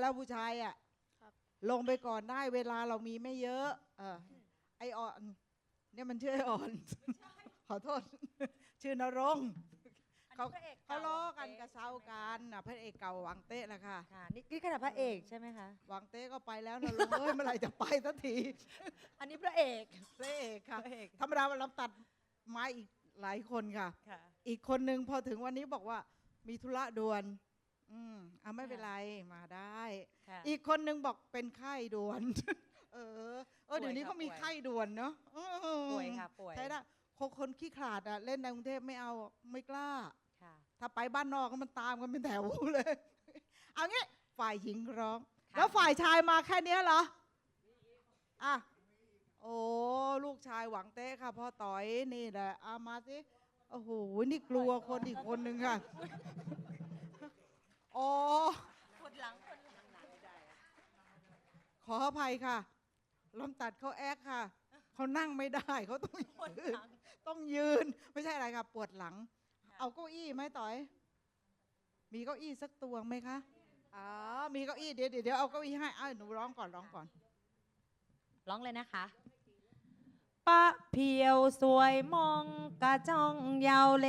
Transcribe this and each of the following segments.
แล้วผู้ชายอะครับลงไปก่อนได้เวลาเรามีไม่เยอะ เออไออ่อน เนี่ยมันชื่อไออ่อน ขอโทษ ชื่อนรงค์เขาพระอกเขาก่ล้อกันเกระเซากันน่ะพระเอกเก่าหวังเตะแหละค่ะค่ะนี่นี่ขนาดพระเอกใช่ไหมคะหวังเต้ก็ไปแล้วนะลงเอ้ยเมื่อไหร่จะไปสักที อันนี้พระเอกพระเอกค่ะพระเอกธรรมดาเราตัดไม้อีกหลายคนค่ะค่ะ อีกคนนึงพอถึงวันนี้บอกว่ามีธุระด่วน อืมเอาไม่เป็นไรมาได้ ค่ะอีกคนนึงบอกเป็นไข้ด่วน เออ เออเดี๋ยวนี้ป่วยค่ะเขามีป่วยไข้ด่วนเนาะเออป่วยค่ะป่วย ใช่ได้คนคนขี้ขลาดอะเล่นในกรุงเทพไม่เอาไม่กล้า ค่ะ ถ้าไปบ้านนอกก็มันตามกันเป็นแถวเลย เอางี้ฝ่ายหญิงร้อง ค่ะ แล้วฝ่ายชายมาแค่เนี้ยเหรออะโอ้ลูกชายหวังเต้ค่ะพ่อต่อยนี่แหละเอามาสิโอ้โหนี่กลัวคนอีกคนหนึ่งค่ะ อ๋อคนหลังคนหลังขออภัยค่ะลำตัดเขาแอคค่ะ เขานั่งไม่ได้เขาต้องยืนต้องยืน ไม่ใช่อะไรค่ะ ปวดหลัง เอาเก้าอี้ไหมต่อย มีเก้าอี้สักตัวไหมคะอ๋อมีเก้าอี้เดี๋ยวเดี๋ยวเดี๋ยวเอาเก้าอี้ให้เอาหนูร้องก่อนร้องก่อน ร้องเลยนะคะปะเพียวสวยมองกะจ้องยาวเล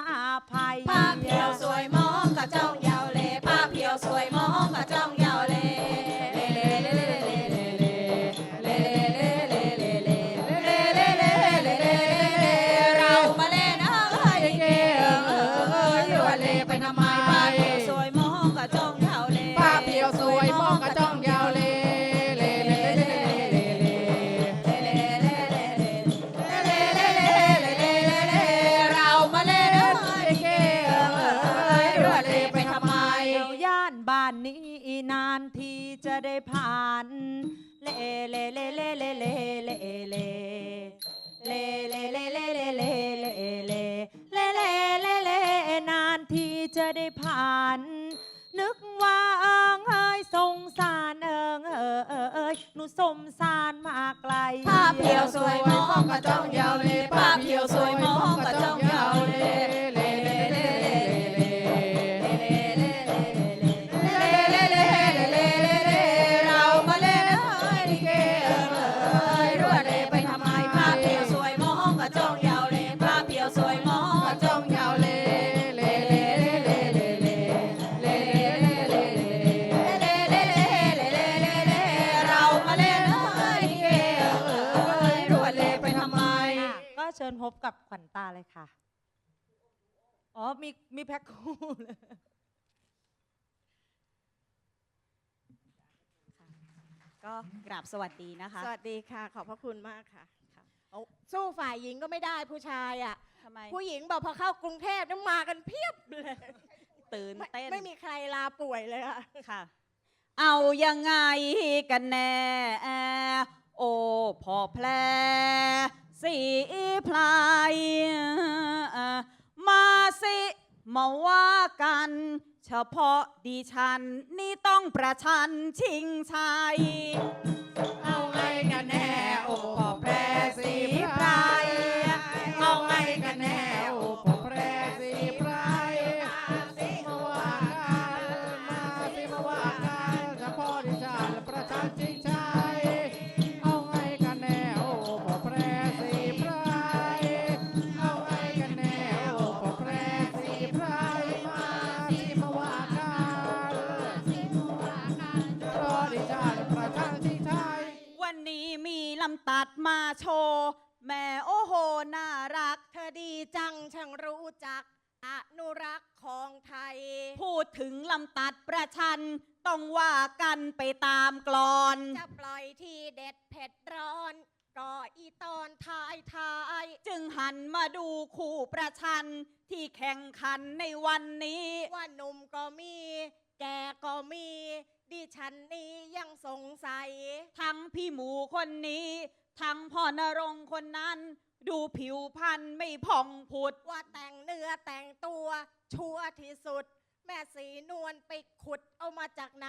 เลเลเลเลเลเลเลเลเลเลเลเลเลเลเลเลเลเลเลนานทีจะได้ผ่าน นึกว่าเอิงเอ้ยสงสารเอิงเออเออเอยหนูสมสารมาไกลป้าเพียวสวยมองกระจ้องยาวเลยป้าเพียวสวยมองกระจ้องยาวเลยเลเลเลเลาเลยค่ะ อ๋อ มีมีแพ็คคู่เลยก็กราบสวัสดีนะคะ สวัสดีค่ะ ขอบพระคุณมากค่ะค่ะเอาสู้ฝ่ายหญิงก็ไม่ได้ผู้ชายอะทำไมผู้หญิงบอกพอเข้ากรุงเทพนี่มากันเพียบเลย ตื่นไม่เต้น ไม่มีใครลาป่วยเลยค่ะค่ะ เอายังไงกันแน่ โอ้พ่อแพร สีพลายมาสิมาว่ากัน เฉพาะดิฉัน นี่ต้องประชันชิงชัยเอาไงกันแน่ ลำตัดประชัน ต้องว่ากันไปตามกลอน จะปล่อยที่เด็ดเผ็ดร้อน ก็อีตอนท้ายท้าย จึงหันมาดูคู่ประชัน ที่แข่งขันในวันนี้ ว่าหนุ่มก็มี แกก็มี ดิฉันนี้ยังสงสัย ทั้งพี่หมูคนนี้ ทั้งพ่อนรงค์คนนั้น ดูผิวพรรณไม่ผ่องผุด ว่าแต่งเนื้อแต่งตัว ชัวร์ที่สุด แม่สีนวลไปขุดเอามาจากไหน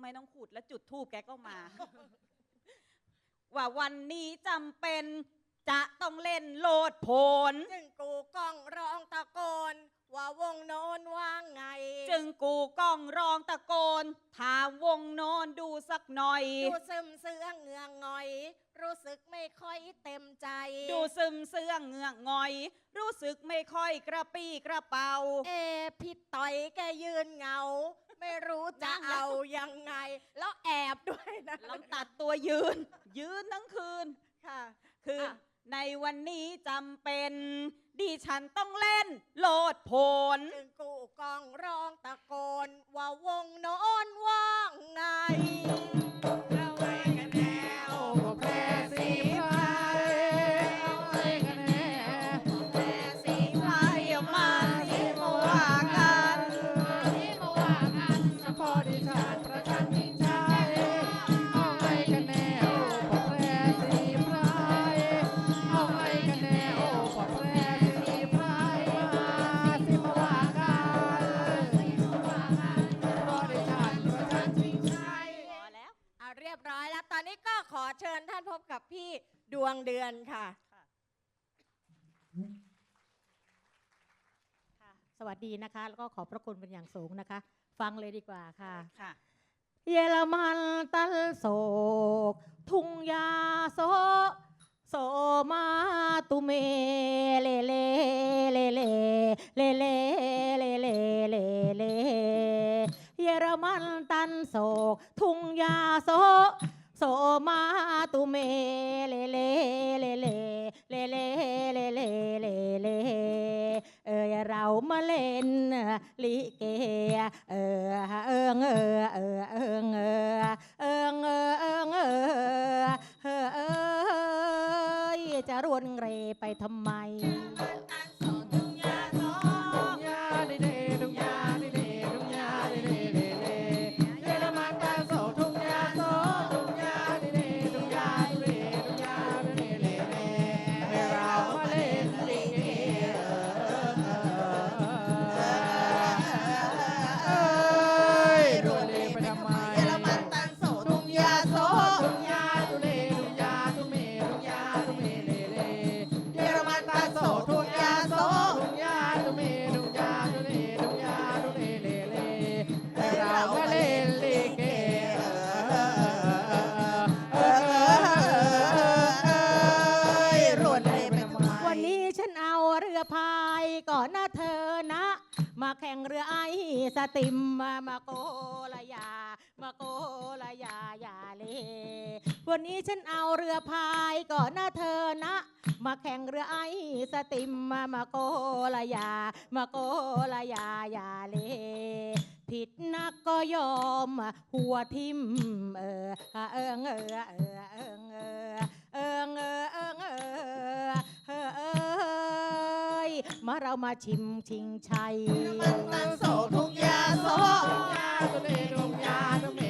ไม่ต้องขุดแล้วจุดทูบแกก็มา ว่าวันนี้จำเป็น จะต้องเล่นโลดโผนจึงกูกล้องร้องตะโกน ว่าวงโน้นว่าไง จึงกูก้องร้องตะโกน ถามวงโนอนดูสักหน่อย ดูซึมเสื้อเหงืองงอย รู้สึกไม่ค่อยเต็มใจ ดูซึมเสื้องเหงือกงอย รู้สึกไม่ค่อยกระปี้กระเป๋า เอพี่ต่อยแกยืนเหงา ไม่รู้จะนั่งแล้วเอายังไง แล้วแอบด้วยนะลำตัดตัวยืน ยืนทั้งคืนค่ะ คือออะ ในวันนี้จำเป็น ดิฉันต้องเล่น โลดโผนจึงกูกองร้องตะโกนว่าวงโนอนว่างไง ดวงเดือนค่ะค่ะ สวัสดีนะคะ แล้วก็ขอบพระคุณเป็นอย่างสูงนะคะ ฟังเลยดีกว่าค่ะ ค่ะ เยอรมันตันโศก ทุ่งยาโซโซมาตุเมเลเลเลเลเลเลเลเลเลเลเยอรมันตันโศก ทุ่งยาโซ โซมาตุเมเลเลเลเลเลเลเลเลเลเลเออเรามาเล่นลิเกเออเอิงเออเออเอิงเออเอิงเออเอิงเออเออเอยจะรวนเรไปทำไม วันนี้ฉันเอาเรือพายก่อนนะเธอนะ มาแข่งเรือไอสติมมามาโกละยา มาโกละยายาเลผิดนักก็ยอม หัวทิมเออเอิงเออเออเอิงเออเอิงเออเอิงเออเออเอยมาเรามาชิมชิงชัยมันตาโสทุกยาโสทุกยาทุเลทุกยาทุเม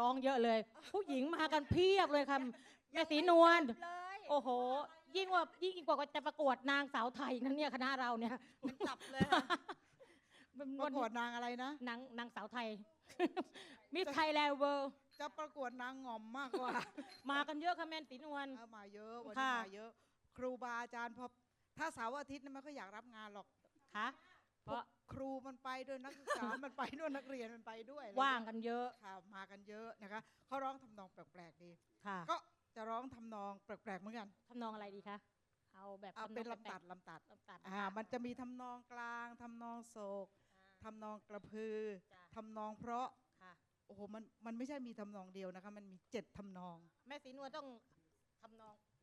ร้องเยอะเลย ผู้หญิงมากันเพียบเลยค่ะแม่สีนวลเลยโอ้โห ยิ่งกว่ายิ่งกว่าจะประกวดนางสาวไทยนั่นเนี่ยคณะเราเนี่ย จับเลยค่ะเป็นประกวดนางอะไรนะ นางนางสาวไทย มิสไทยแลนด์เวิลด์จะประกวดนางงอมมากกว่า มากันเยอะค่ะแม่นสีนวลเอามาเยอะวันนี้ค่ะมาเยอะ ครูบาอาจารย์พอถ้าเสาร์อาทิตย์เนี่ยไม่ค่อยอยากรับงานหรอกค่ะ เพราะครูมันไปด้วยนักศึกษา มันไปด้วยนักเรียนมันไปด้วยอะไรว่างกันเยอะค่ะมากันเยอะนะคะเขาร้องทำนองแปลกๆดีค่ะ ก็จะร้องทำนองแปลกๆเหมือนกันทำนองอะไรดีคะเอาแบบเอาทำนเป็นองลำตัดแปลลำตัดกๆลำตัดอ่ามันจะมีทำนองกลางทำนองโศกทำนองกระพือจ้ะทำนองเพราะค่ะโอ้โหมันมันไม่ใช่มีทำนองเดียวนะคะ มันมีเจ็ดทำนอง แม่สีนวลต้องทำนองแปล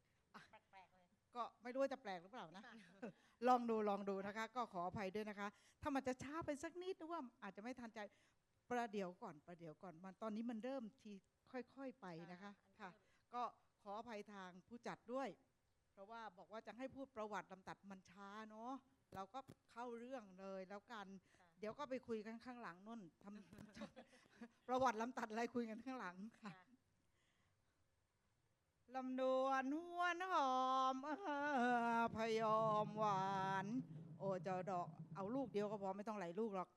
กๆเลยก็ไม่รู้ว่าจะแปลกหรือเปล่านะ ลองดูลองดูนะคะ ก็ขออภัยด้วยนะคะ ถ้ามันจะช้าไปสักนิดหรือว่าอาจจะไม่ทันใจประเดี๋ยวก่อนประเดี๋ยวก่อนมันตอนนี้มันเริ่มทีค่อยๆไปนะคะค่ะ ก็ขออภัยทางผู้จัดด้วย เพราะว่าบอกว่าจะให้พูดประวัติลำตัดมันช้าเนาะเราก็เข้าเรื่องเลยแล้วกัน เดี๋ยวก็ไปคุยกันข้างหลังนุ่นทำ ประวัติลำตัดอะไรคุยกันข้างหลังค่ะ ลำดวนหวนหอมเออพยอมหวาน โอ้เจ้าดอกเอาลูกเดียวก็พอไม่ต้องหลายลูกหรอก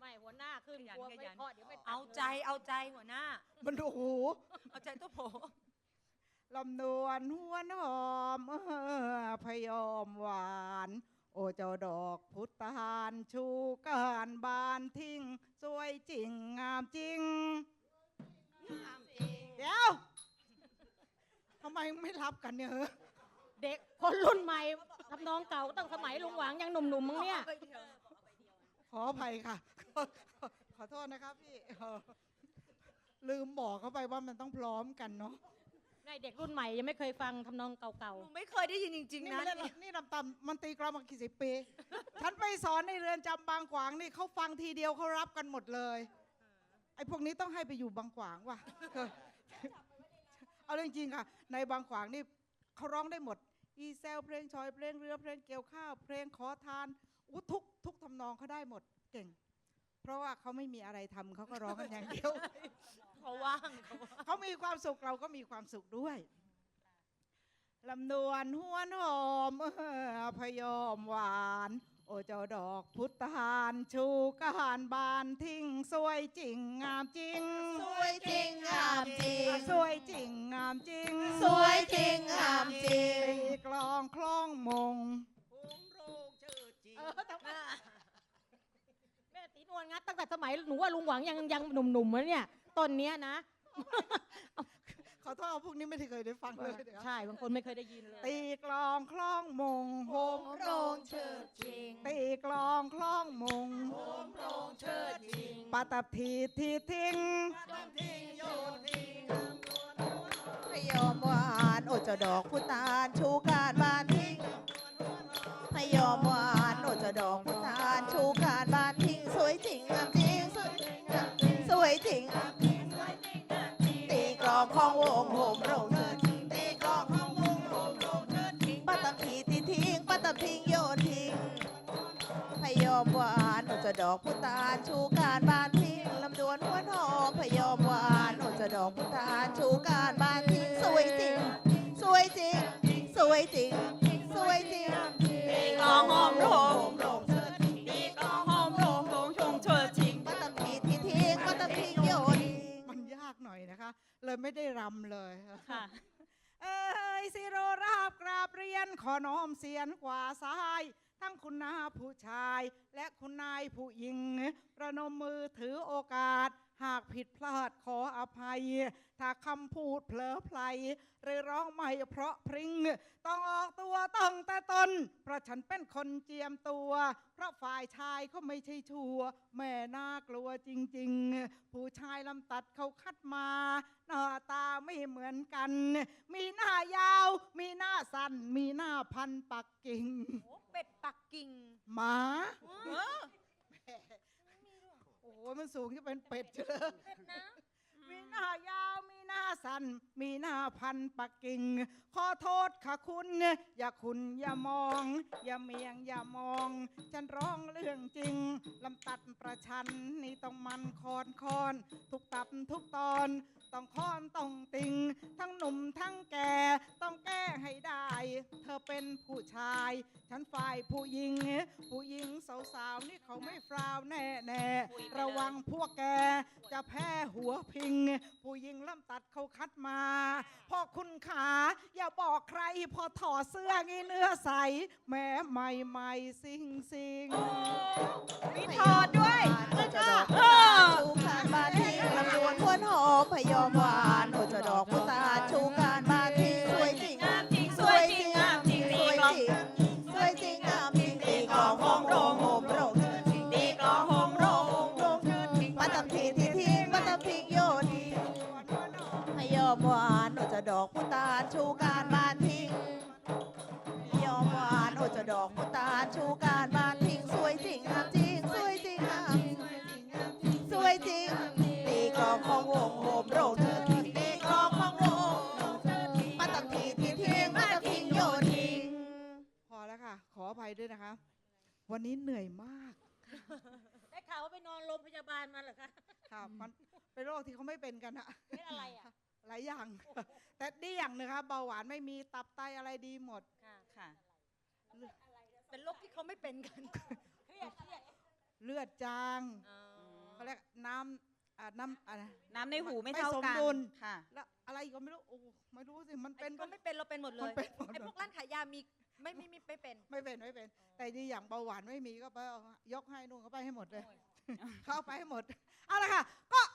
ไม่หัวหน้าขึ้นขยันกลัวขไม่ยันเพราะเดี๋ยวไม่ตัดเอาใจเอาใจหัวหน้า มันโอ้โหเอาใจตัวโผลำดวนหวนหอมเออพยอมหวาน โอ้เจ้าดอกพุทธานชูการบานทิ้ง สวยจริงงามจริง เดี๋ยวทำไมไม่รับกันเนี่ยเหรอเด็กคนรุ่นใหม่ทำนองเก่าตั้งสมัยลุงหวังยังหนุ่มๆมั้งเนี่ย ขออภัยค่ะขอขอขอโทษนะครับพี่เออลืมบอกเขาไปว่ามันต้องพร้อมกันเนาะในเด็กรุ่นใหม่ยังไม่เคยฟังทำนองเก่าหนูไม่เคยได้ยินจริง นี่ๆไม่นะได้นี่ลำตำมันตีกลองมากี่สิบปี ฉันไปสอนในเรือนจำบางขวางนี่เขาฟังทีเดียวเขารับกันหมดเลย ไอ้พวกนี้ต้องให้ไปอยู่บางขวางว่ะเอาเรื่องจริงค่ะ ในบางขวางนี่เขาร้องได้หมด อีเซลเพลงชอยเพลงเรือเพลงเกี่ยวข้าวเพลงขอทานอู้ทุกทุกทำนองเขาได้หมดเก่ง เพราะว่าเขาไม่มีอะไรทำเขาก็ร้องกันอย่างเดียวเขาว่างเขาว่างเขามีความสุขเราก็มีความสุขด้วยลำดวนหวนหอมเออพยอมหวาน โอ้เจ้าดอกพุทธาน ชูกหานบานทิ้งสวยจริงงามจริง สวยจริงงามจริง สวยจริงงามจริง สวยจริงงามจริงตีกลองคล้องมงๆแม่สีนวลงัดตั้งแต่สมัยหนูว่าลุงหวังยังยังหนุ่มๆแล้วเนี่ยต้นเนี้ยนะข อโทษพวกนี้ไม่ได้เคยได้ฟังเลยเดี๋ยวใช่บางคนไม่เคยได้ยินเลยตีกลองคล้องมงโฮมโรงเชิดจริงตีกลองคล้องมงโรงเชิดจริงปาตับทีทีทิ้งพยอมหวานโอเจ้าดอกพุตานชูการบานทิ้งพยอมหวานโอเจ้าดอกพุตานชูการบานทิ้งสวยจริงงามจริงสวยจริงงามจริงสวยจริง มหวานโอจะดอกพุตานชูการบานทิ้งลำดวนหัวนหอมพยอมหวานโอจะดอกพุตานชูการบานทิ้งสวยจริง สวยจริง สวยจริง สวยจริงตีกลองหอมโรงโรงเชิดจริงตีกลองหอมโรงโรงชงเชิดชิงป้าตำพีที่ทิ้งป้าตำทิ้งโยนทิ้งมันยากหน่อยนะคะ เลยไม่ได้รำเลยค่ะเอ้ยสิโรราบกราบเรียนขอน้อมเสียนกว่าซ้าย ทั้งคุณนาผู้ชาย และคุณนายผู้หญิง ประนมมือถือโอกาส หากผิดพลาดขออภัย ถ้าคำพูดเผลอไพลหรือร้องไม่เพราะพริ้งต้องออกตัวต้องแต่ตน เพราะฉันเป็นคนเจียมตัว เพราะฝ่ายชายเขาไม่ใช่ชัว แม่น่ากลัวจริง ๆ ผู้ชายลำตัดเขาคัดมาหน้าตาไม่เหมือนกัน มีหน้ายาว มีหน้าสั้น มีหน้าพันปักกิ่ง กกิ่งหมาเออโอ้โหมันสูงจะเป็นเป็ดเจอมีหน้ายาวมีหน้าสั้นมีหน้าพันปักกิ่งขอโทษค่ะคุณ อย่าคุณอย่ามอง อย่าเมียงอย่ามอง ฉันร้องเรื่องจริงลำตัดประชันนี่ต้องมันคอนคอน ทุกตับทุกตอน ต้องคอนต้องติง ทั้งหนุ่มทั้งแก่ต้องเป็นผู้ชาย ฉันฝ่ายผู้หญิง ผู้หญิงสาวๆนี่เขาไม่ฟราวแน่แน่ๆระวังพวกแกจะแพ้หัวพิง ผู้หญิงล่ำตัดเขาคัดมาพ่อคุณขาอย่าบอกใครพอถอดเสื้องี้เนื้อใสแม้ใหม่ใหม่ๆสิงสิงมีถอดด้วยโอจะดอก คที่เขาไม่เป็นกันอะเป็นอะไรอะ หลายอย่าง แต่ดีอย่างหนึงครับเบาหวานไม่มีตับไตอะไรดีหมด ค่ะค่ะ เป็นโรคที่เขาไม่เป็นกันเครียดเครียดเลือดจางอ๋อเขาเรียกน้ำอ่าน้ำอะไรน้ำในหูไม่ไม่เท่าสมกันดุลค่ะ แล้วอะไรอีกก็ไม่รู้โอ้ไม่รู้สิมันเป็เป็นนก็ไม่เป็นเราเป็นหมดเลมันยเป็นหมดไอ้พวกร้านขายยามีไม่ไม่ไม่ไม่เป็น ไม่เป็นไม่เป็น แต่ดีอย่างเบาหวานไม่มีก็ไปเอายกให้นู่นเขาไปให้หมดเลย เขาเอาไปให้หมด เอาละค่ะ ก็อะ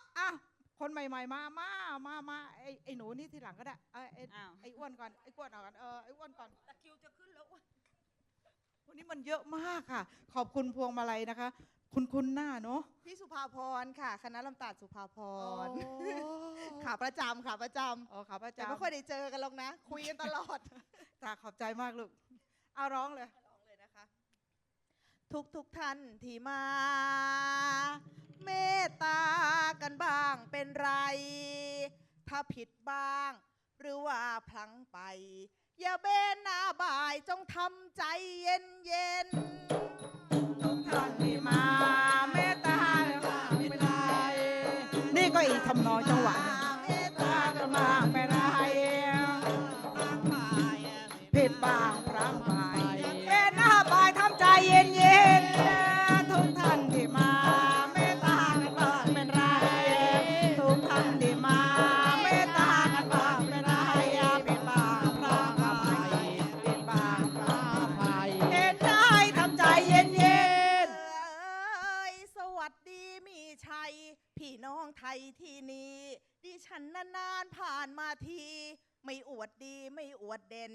คนใหม่ ๆ มา มา มา มาไอ้ไอ้หนูนี่ทีหลังก็ได้ไอ้ไอ้อ้าว ไอ้อ้วนก่อน ไอ้อ้วนเอาก่อน เออ ไอ้อ้วนก่อน ตะคริวจะขึ้นแล้วอ้วนวันนี้มันเยอะมากค่ะ ขอบคุณพวงมาลัยนะคะ คุณคุณหน้าเนาะพี่สุภาพรค่ะ คณะลำตัดสุภาพรโอ้ขาประจำขาประจอ๋อขาประำแต่จำไม่ค่อยได้เจอกันหรอกนะ คุยกันตลอดจ้าขอบใจมากลูก เอาร้องเลยเลยนะคะ ทุกทุกๆท่านที่มา เมตตากันบ้างเป็นไร ถ้าผิดบ้าง หรือว่าพลั้งไป อย่าเบนหน้าบ่ายจงทำใจเย็นเย็นๆท่านที่มา เมตตาไม่ได้นี่ก็อีกทำนองจังหวะหนึ่งเมตตาตาก็มาไม่ได้ผิดบาง น้องไทยที่นี่ดิฉันนานๆผ่านมาที ไม่อวดดีไม่อวดเด่น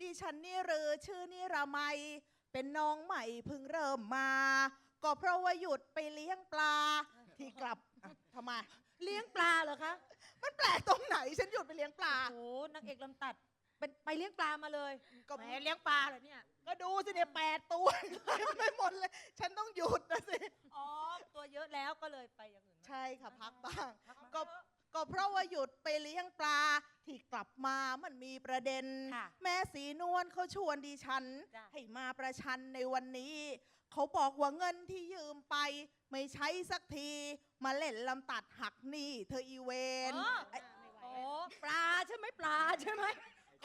ดิฉันนี่หรือชื่อนี่ระไมเป็นน้องใหม่เพิ่งเริ่มมา ก็เพราะว่าหยุดไปเลี้ยงปลาที่กลับอะทำไม เลี้ยงปลาเหรอคะ มันแปลกตรงไหน ฉันหยุดไปเลี้ยงปลา โอ้โหนางเอกลำตัดเป็นไปเลี้ยงปลามาเลยก็ แหมเลี้ยงปลาเหรอเนี่ย ก็ดูสิเนี่ยแปดตัวเต็มไปหมดเลย ฉันต้องหยุดนะสิ อ๋อ ตัวเยอะแล้วก็เลยไปอย่างอื่น ใช่ค่ะพักบ้างพักบ้างก็ก็เพราะว่าหยุดไปเลี้ยงปลาที่กลับมามันมีประเด็น ค่ะแม่สีนวลเขาชวนดิฉัน จ้ะ ให้มาประชันในวันนี้ เขาบอกว่าเงินที่ยืมไป ไม่ใช้สักที มาเล่นลำตัดหักหนี้เธออีเวน อ๋อไอ้โอ้ปลาใช่ไหมปลาใช่ไหม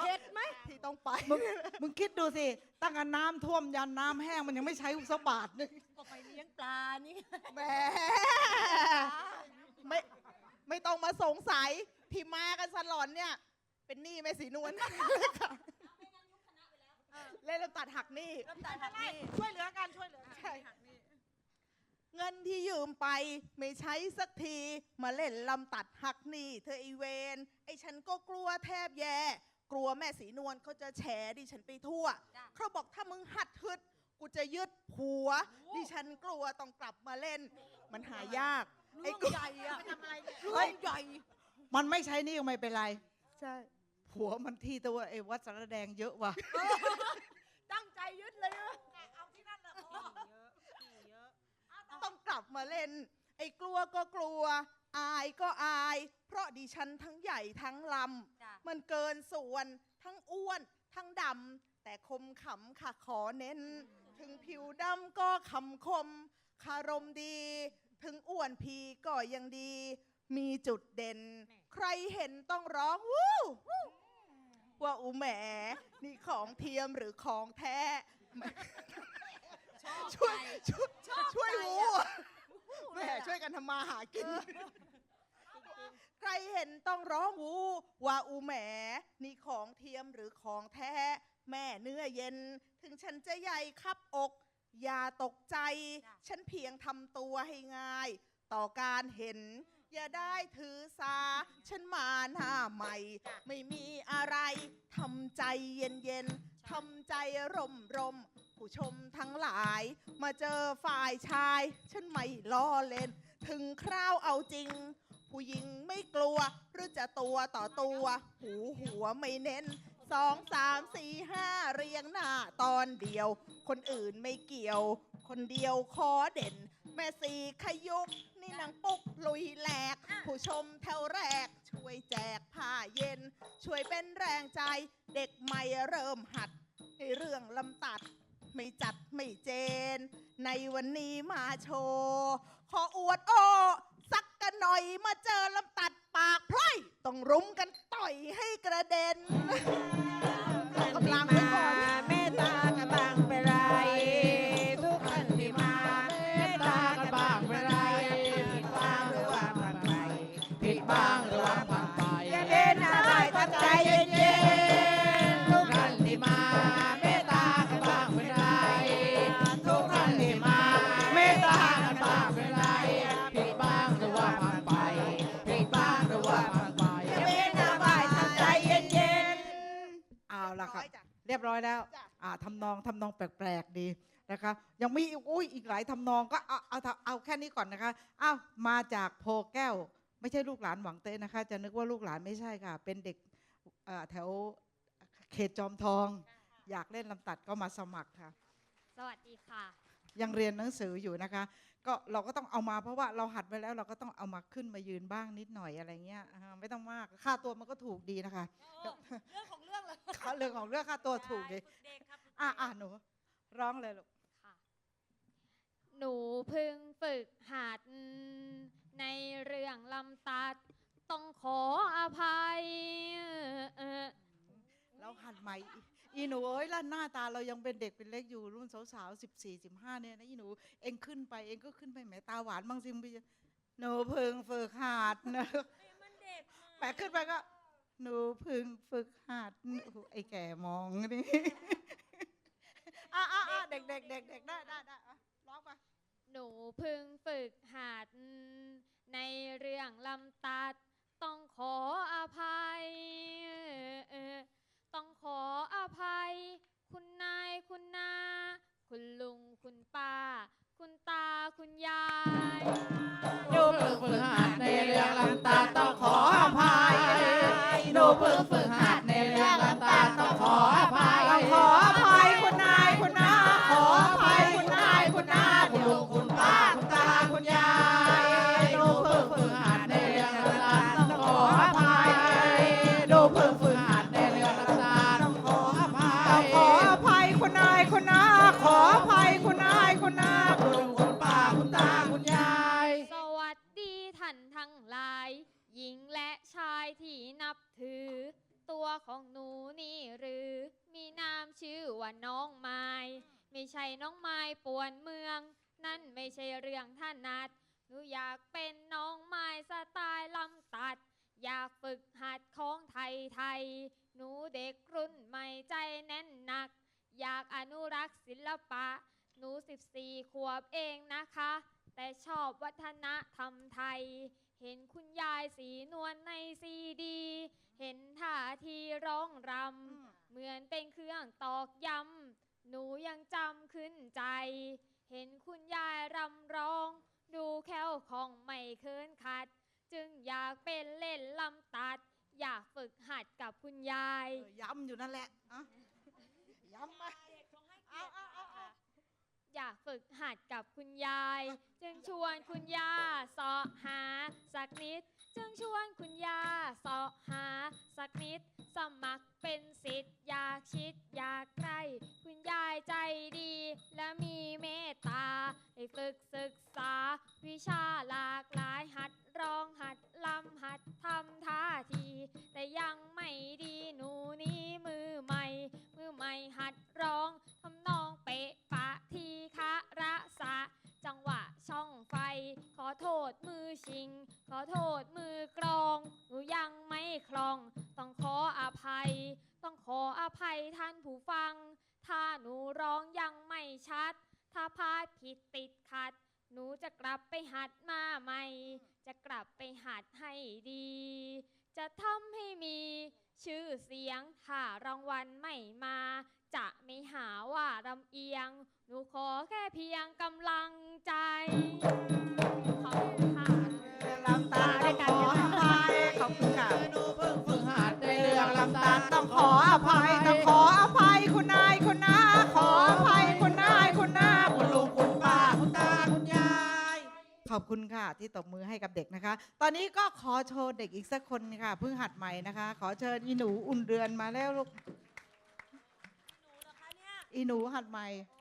เข็ดไหมที่ต้องไปมึงมึงคิดดูสิ ตั้งแต่น้ำท่วมยันน้ำแห้งมันยังไม่ใช้อุกสกบาทหนึงก็ไปเลี้ยงปลานี่แหมไม่ไม่ต้องมาสงสัยที่มากันสลอนเนี่ย เป็นหนี้แม่สีนวลเล่นลำตัดหักหนี้ลำตัดหักนี่ช่วยเหลือกันช่วยเหลือกัน ใช่เงินที่ยืมไปไม่ใช้สักที มาเล่นลำตัดหักหนี้เธอไอเวนไอฉันก็กลัวแทบแย่ กลัวแม่สีนวลเขาจะแฉดิฉันไปทั่วจ้ะเขาบอกถ้ามึงหัดฮึดกูจะยึดผัว ดิฉันกลัวต้องกลับมาเล่น มันหายากไอ้เรื่องกูใหญ่อะไปทำอะไรเนี่ยเฮ้เรื่อยงใหญ่ มันไม่ใช้หนี่ก็ไม่เป็นไร ใช่ ผัวมันที่ตัวไอ้วัดสารแดงเยอะว่ะ ตั้งใจยึดเลยนะต้องกลับมาเล่น ไอ้กลัวก็กลัว อายก็อาย เพราะดิฉันทั้งใหญ่ทั้งลำจ้ะมันเกินส่วนทั้งอ้วน ทั้งดำ แต่คมขำค่ะขอเน้น ถึงผิวดำก็คำคม คารมดี ถึงอ้วนพีก็ยังดี มีจุดเด่น ใครเห็นต้องร้องวู้ว่าอูแหม นี่ของเทียมหรือของแท้ ช่วยช่วยช่วยรู้อะ แหม่ช่วยกันทำมาหากิน ใครเห็นต้องร้องวูว่าอูแหมนี่ของเทียมหรือของแท้ แม่เนื้อเย็น ถึงฉันจะใหญ่คับอก อย่าตกใจ ฉันเพียงทำตัวให้ง่าย ต่อการเห็น อย่าได้ถือสา ฉันมาหน้าใหม่ ไม่มีอะไรทำใจเย็นเย็นๆทำใจร่มรมๆ ผู้ชมทั้งหลาย มาเจอฝ่ายชาย ฉันไม่ล้อเล่น ถึงคราวเอาจริง ผู้หญิงไม่กลัว หรือจะตัวต่อตัว หูหัวไม่เน้นสองสามสี่ห้าเรียงหน้าตอนเดียว คนอื่นไม่เกี่ยว คนเดียวขอเด่น แม่สีขยุก นี่นางปุ๊กลุยแหลก ผู้ชมแถวแรก ช่วยแจกผ้าเย็น ช่วยเป็นแรงใจ เด็กใหม่เริ่มหัด ในเรื่องลำตัด ไม่จัดไม่เจน ในวันนี้มาโชว์ขออวดโอ สักกันหน่อยมาเจอลำตัดปากพล่อย ต้องรุมกันต่อยให้กระเด็น บร้อยแล้วจ้ะอ่าทำนองทำนองแปลกๆดีนะคะ ยังมีอีกอุ้ยอีกหลายทำนองก็เอาเอาเอาเอาแค่นี้ก่อนนะคะอ้าวมาจากโพแก้ว ไม่ใช่ลูกหลานหวังเต้นะคะ จะนึกว่าลูกหลานไม่ใช่ค่ะ เป็นเด็กเอ่อแถวเขตจอมทอง อยากเล่นลำตัดก็มาสมัครค่ะ สวัสดีค่ะ ยังเรียนหนังสืออยู่นะคะ ก็เราก็ต้องเอามาเพราะว่าเราหัดไว้แล้วเราก็ต้องเอามาขึ้นมายืนบ้างนิดหน่อยอะไรเงี้ยอ่าไม่ต้องมากค่าตัวมันก็ถูกดีนะคะเรื่องของเรื่องเลยค่าเรื่องของเรื่องค่าตัวถูกดีเด็กครับอะอะหนูร้องเลยลูกค่ะหนูเพึ่งฝึกหัดในเรื่องลำตัดต้องขออภัยเอ่อเราหัดใหม่อี อีหนูเอ้ยแล้วหน้าตาเรายังเป็นเด็กเป็นเล็กอยู่รุ่นสาวๆสิบสี่สิบห้าเนี่ยนะอีหนูเองขึ้นไปเองก็ขึ้นไปแหมตาหวานบางสิมไปหนูเพึงฝึกหัดนะมันเด็กแหมขึ้นไปก็ หนูเพึงฝึกหัดโอ้โหไอ้แก่มองนี่อะอะอะเด็กเด็กเด็กเด็กได้ได้ได้อะร้องไปหนูเพึ่งฝึกหัดในเรื่องลำตัดต้องขออภัยเอ่อ ต้องขออภัย คุณนายคุณนา คุณลุงคุณป้า คุณตาคุณยายหนูเพิ่งฝึกหัดในเรื่องลำตาต้องขออภัยหนูเพิ่งฝึกหัดในเรื่องลำตาต้องขออภัยขออภัยคุณนาย ของหนูนี่หรือ มีนามชื่อว่าน้องไม้ไม่ใช่น้องไม้ป่วนเมือง นั่นไม่ใช่เรื่องถนัดหนูอยากเป็นน้องไม้สไตล์ลำตัด อยากฝึกหัดของไทยไทย หนูเด็กรุ่นใหม่ใจแน่นหนัก อยากอนุรักษ์ศิลปะ หนู 14 ขวบเองนะคะ แต่ชอบวัฒนธรรมไทย เห็นคุณยายสีนวลในซีดี เห็นท่าทีร้องรำ เหมือนเป็นเครื่องตอกย้ำ หนูยังจำขึ้นใจ เห็นคุณยายรำร้อง ดูแค่วของไม่เคินขัด จึงอยากเป็นเล่นลำตัด อยากฝึกหัดกับคุณยายเออย้ำอยู่นั่นแหละอะย้ำไปเอาเอาเอาเอา อยากฝึกหัดกับคุณยาย จึงชวนคุณย่าเสาะหาสักนิด จึงชวนคุณย่าเสาะหาสักนิด สมัครเป็นสิทธิ์อยากชิดอยากใครคุณยายใจดี และมีเมตตาให้ฝึกศึกษา วิชาหลากหลายหัดร้องหัดลำหัดทำท่าที แต่ยังไม่ดีหนูนี้มือใหม่ มือใหม่หัดร้องทำนองเปะปะทีคะระสะ จังหวะช่องไฟ ขอโทษมือชิง ขอโทษมือกรองหนูยังไม่คลอง ต้องขออภัย ต้องขออภัยท่านผู้ฟัง ถ้าหนูร้องยังไม่ชัด ถ้าพลาดผิดติดขัด หนูจะกลับไปหัดมาใหม่ จะกลับไปหัดให้ดี จะทำให้มีชื่อเสียงถ้ารางวัลไม่มา จะไม่หาว่าลำเอียง นูขอแค่เพียงกำลังใจขอบคุณค่ะลำตาต้องขออภัยขอบคุณค่ะหนูเพิ่งฝึกหัดในเรื่องลำตาลต้องขออภัยต้องขออภัยคุณนายคุณนาขออภัยคุณนายคุณนาคุณลุงคุณป้าคุณตาคุณยายขอบคุณค่ะ ที่ตบมือให้กับเด็กนะคะ ตอนนี้ก็ขอโชว์เด็กอีกสักคนค่ะเพิ่งหัดใหม่นะคะ ขอเชิญอีหนูอุ่นเรือนมาแล้วลูกอีหนูหัดใหม่โ